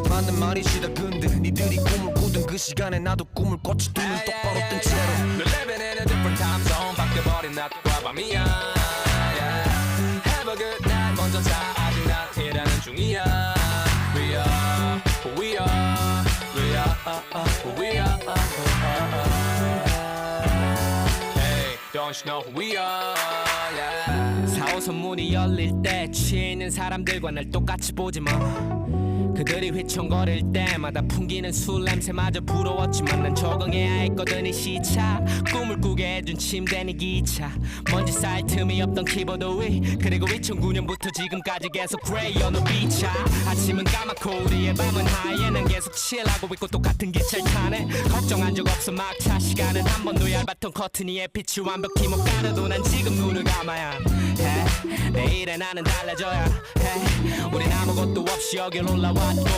맞는 말이시다 근데 니들이 꿈을 꾸던 그 시간에 나도 꿈을 꿨지 눈을 똑바로 뜬 채로 We're living in a different time zone 바뀌어버린 낮과 밤이야 yeah. Have a good night 먼저 자 아직 난 일하는 중이야 We are we are We are who we are Hey don't you know who we are yeah. 4호선 문이 열릴 때 취해 있는 사람들과 날 똑같이 보지 마 그들이 휘청거릴 때마다 풍기는 술 냄새마저 부러웠지만 난 적응해야 했거든 이 시차. 꿈을 꾸게 해준 침대니 기차. 먼지 쌓일 틈이 없던 키보드 위. 그리고 2009년부터 지금까지 계속 그레이 어느 비차. 아침은 까맣고 우리의 밤은 하얘 난 계속 칠하고 있고 똑같은 기차를 타네. 걱정한 적 없어 막차 시간은 한 번도 얇았던 커튼 위에 빛이 완벽히 못 가려도 난 지금 눈을 감아야 해 내일의 나는 달라져야 해. 우린 아무것도 없이 여길 올라왔고